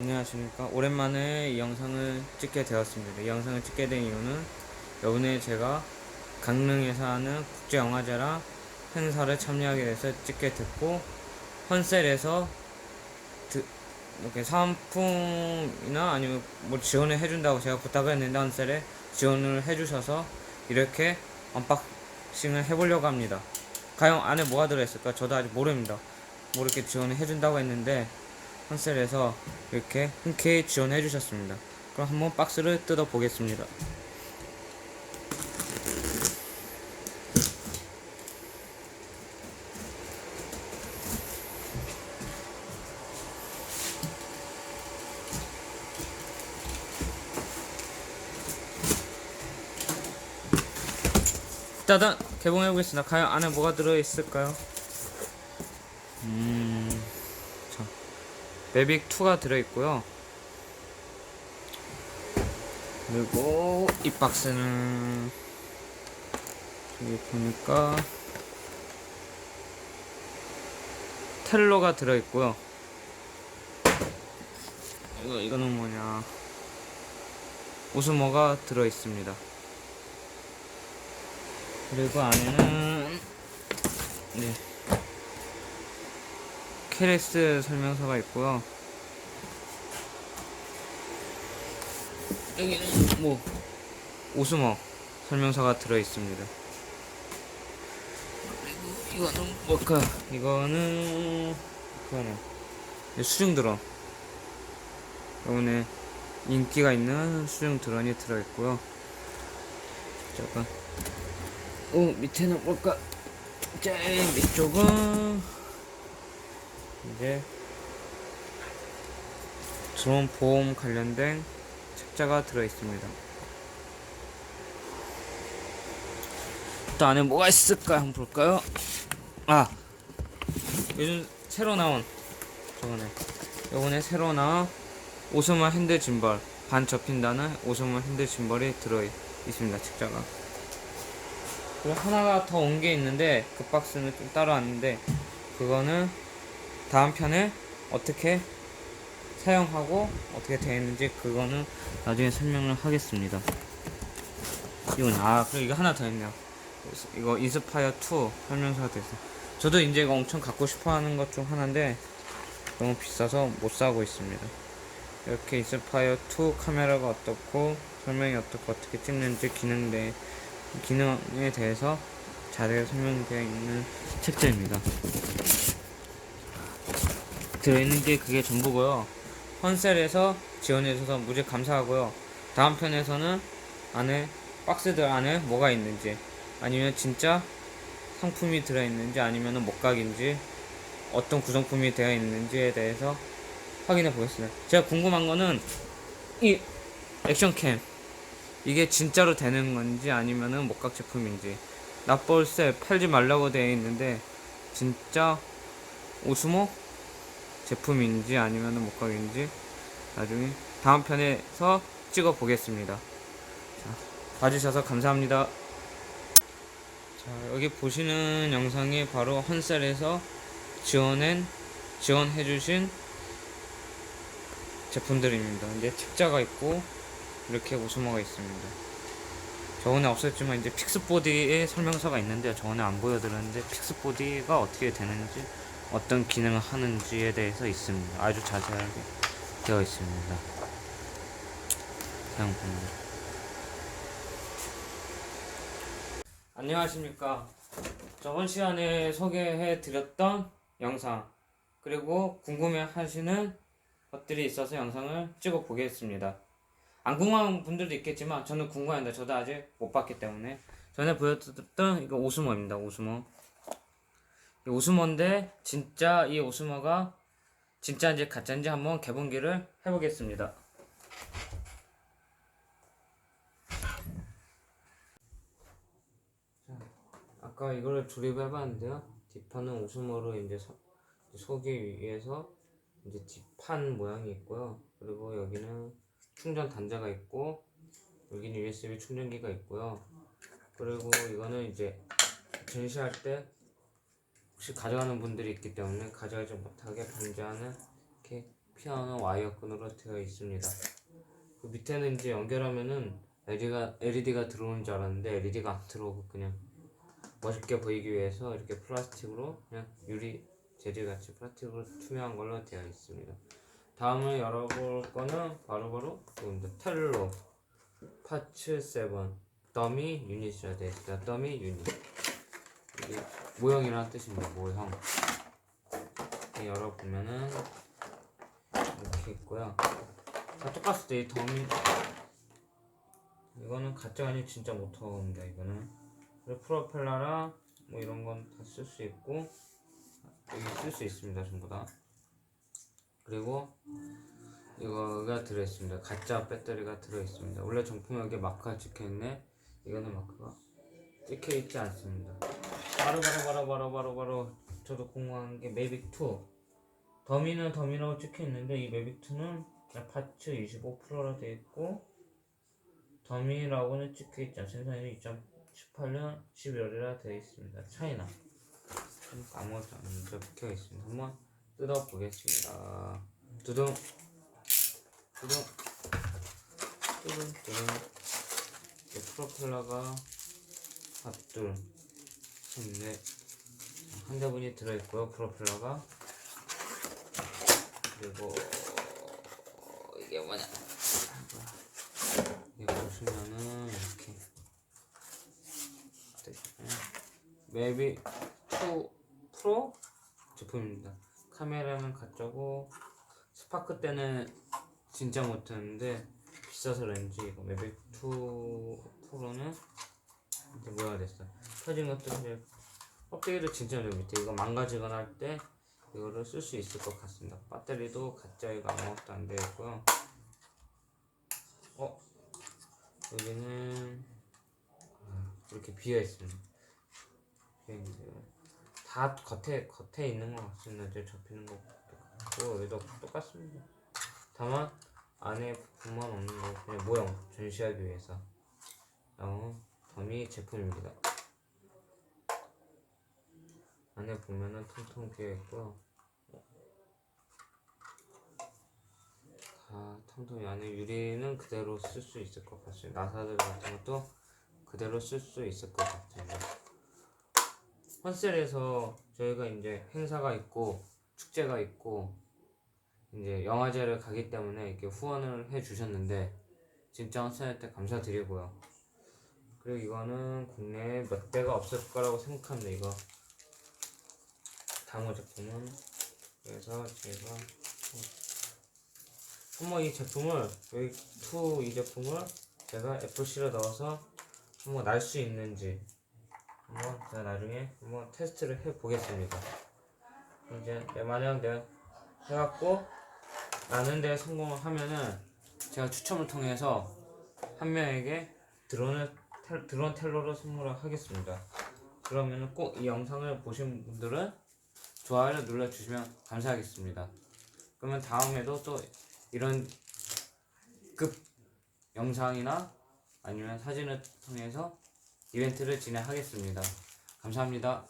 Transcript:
안녕하십니까. 오랜만에 이 영상을 찍게 되었습니다. 이 영상을 찍게 된 이유는 요번에 제가 강릉에서 하는 국제영화제랑 행사를 참여하게 돼서 찍게 됐고 헌셀에서 드- 이렇게 사은품이나 아니면 뭐 지원을 해준다고 제가 부탁을 했는데 헌셀에 지원을 해주셔서 이렇게 언박싱을 해보려고 합니다. 과연 안에 뭐가 들어있을까? 저도 아직 모릅니다. 뭐 이렇게 지원을 해준다고 했는데 헌셀에서 이렇게 흔쾌히 지원해 주셨습니다. 그럼 한번 박스를 뜯어 보겠습니다. 짜잔! 개봉해 보겠습니다. 과연 안에 뭐가 들어 있을까요? 음, 자, 매빅 2가 들어있고요. 그리고 이 박스는 여기 보니까 텔러가 들어있고요. 이거 이거는 뭐냐? 오스모가 들어있습니다. 그리고 안에는 네. 케레스 설명서가 있고요. 여기는 뭐 오스머 설명서가 들어 있습니다. 그리고 이거는 뭘까? 이거는 그거는 수중 드론. 이번에 인기가 있는 수중 드론이 들어 있고요. 잠깐. 오 밑에는 뭘까? 자 밑쪽은 이제 드론 보험 관련된 책자가 들어 있습니다. 또 안에 뭐가 있을까 한번 볼까요? 아 요즘 새로 나온 저번에 요번에 새로 나온 오스마 핸드 짐벌 반 접힌다는 오스마 핸드 짐벌이 들어 있- 있습니다 책자가. 그리고 하나가 더 온 게 있는데 그 박스는 좀 따로 왔는데 그거는 다음 편에 어떻게 사용하고 어떻게 되어 있는지 그거는 나중에 설명을 하겠습니다. 이건 아 그리고 이거 하나 더 있네요. 이거 인스파이어 2 설명서가 돼 있어요. 저도 이제 이거 엄청 갖고 싶어하는 것 중 하나인데 너무 비싸서 못 사고 있습니다. 이렇게 인스파이어 2 카메라가 어떻고 설명이 어떻고 어떻게 찍는지 기능대 기능에 대해서 자세히 설명되어 있는 책자입니다. 들어있는 게 그게 전부고요. 헌셀에서 지원해줘서 무지 감사하고요. 다음 편에서는 안에 박스들 안에 뭐가 있는지 아니면 진짜 상품이 들어있는지 아니면 목각인지 어떤 구성품이 되어 있는지에 대해서 확인해 보겠습니다. 제가 궁금한 거는 이 액션캠 이게 진짜로 되는 건지 아니면은 목각 제품인지 납볼세 팔지 말라고 되어 있는데 진짜 오스모 제품인지 아니면은 목각인지 나중에 다음 편에서 찍어 보겠습니다. 자, 봐주셔서 감사합니다. 자, 여기 보시는 영상이 바로 헌셀에서 지원한 지원해주신 제품들입니다. 이제 책자가 있고 이렇게 오스모가 있습니다. 저번에 없었지만 이제 픽스보디의 설명서가 있는데 저번에 안 보여드렸는데 픽스보디가 어떻게 되는지 어떤 기능을 하는지에 대해서 있습니다. 아주 자세하게 되어 있습니다. 사용법입니다. 안녕하십니까. 저번 시간에 소개해 드렸던 영상 그리고 궁금해 하시는 것들이 있어서 영상을 찍어 보겠습니다. 안 궁금한 분들도 있겠지만 저는 궁금합니다. 저도 아직 못 봤기 때문에 전에 보여드렸던 이거 오스모입니다. 오스모. 이 오스모인데 진짜 이 오스모가 진짜인지 가짜인지 한번 개봉기를 해보겠습니다. 자, 아까 이거를 조립해봤는데요. 뒷판은 오스모로 이제 서, 속이 위해서 이제 뒷판 모양이 있고요. 그리고 여기는 충전 단자가 있고 여기는 USB 충전기가 있고요. 그리고 이거는 이제 전시할 때 혹시 가져가는 분들이 있기 때문에 가져가지 못하게 방지하는 이렇게 피하는 와이어끈으로 되어 있습니다. 그 밑에는 이제 연결하면은 LED가 LED가 들어오는 줄 알았는데 LED가 안 들어오고 그냥 멋있게 보이기 위해서 이렇게 플라스틱으로 그냥 유리 재질 같이 플라스틱으로 투명한 걸로 되어 있습니다. 다음을 열어볼 거는 바로바로 이겁니다. 텔로 파츠 7 더미 유닛이라 되어 있습니다. 더미 유닛 모형이라는 뜻입니다. 모형 이렇게 열어보면은 이렇게 있고요. 다 똑같을 때이 더미 이거는 가짜 아니 진짜 모터입니다. 이거는 프로펠러랑 뭐 이런 건 다 쓸 수 있고 여기 쓸 수 있습니다. 전부 다. 그리고 이거가 들어있습니다. 가짜 배터리가 들어있습니다. 원래 정품에 여기 마크가 찍혀있네. 이거는 마크가 찍혀있지 않습니다. 바로 바로 바로 바로 바로 바로 저도 궁금한 게 매빅 2 더미는 더미라고 찍혀 있는데 이 매빅 2는 그냥 파츠 25%라 되어 있고 더미라고는 찍혀있지 않습니다. 생산일은 2018년 11월이라 되어 있습니다. 차이나 아무것도 안 적혀 있습니다. 한번 뜯어보겠습니다. 두둥 두둥 두둥 두둥 프로펠러가 하둘 한 대분이 들어있고요. 프로펠러가 그리고 이게 뭐냐 이게 보시면은 이렇게 맵이 2 프로 제품입니다. 카메라는 가짜고 스파크 때는 진짜 못했는데 비싸서 그런지 이거 맵이 2 프로는 이제 뭐가 됐어. 터진 것도 이제 껍데기도 진짜 좀 밑에 이거 망가지거나 할 때 이거를 쓸 수 있을 것 같습니다. 배터리도 가짜 이거 아무것도 안 되어 있고요. 어 여기는 아, 이렇게 비어 있습니다. 다 겉에 겉에 있는 것 같습니다. 이제 접히는 것 같고 여기도 똑같습니다. 다만 안에 부품만 없는 거 그냥 모형 전시하기 위해서 어, 더미 제품입니다. 안에 보면은 통통 비어 있고요. 다 통통이 안에 유리는 그대로 쓸 수 있을 것 같습니다. 나사들 같은 것도 그대로 쓸 수 있을 것 같습니다. 헌셀에서 저희가 이제 행사가 있고 축제가 있고 이제 영화제를 가기 때문에 이렇게 후원을 해 주셨는데 진짜 헌셀 때 감사드리고요. 그리고 이거는 국내에 몇 대가 없을 거라고 생각합니다. 이거 다음 제품은 그래서 제가 한번 이 제품을 여기 2이 제품을 제가 애플C를 넣어서 한번 날 수 있는지 한번 제가 나중에 한번 테스트를 해 보겠습니다. 이제 내 만약 내가 해갖고 나는데 성공을 하면은 제가 추첨을 통해서 한 명에게 드론을 텔- 드론 텔러를 선물을 하겠습니다. 그러면은 꼭이 영상을 보신 분들은 좋아요를 눌러주시면 감사하겠습니다. 그러면 다음에도 또 이런 급 영상이나 아니면 사진을 통해서 이벤트를 진행하겠습니다. 감사합니다.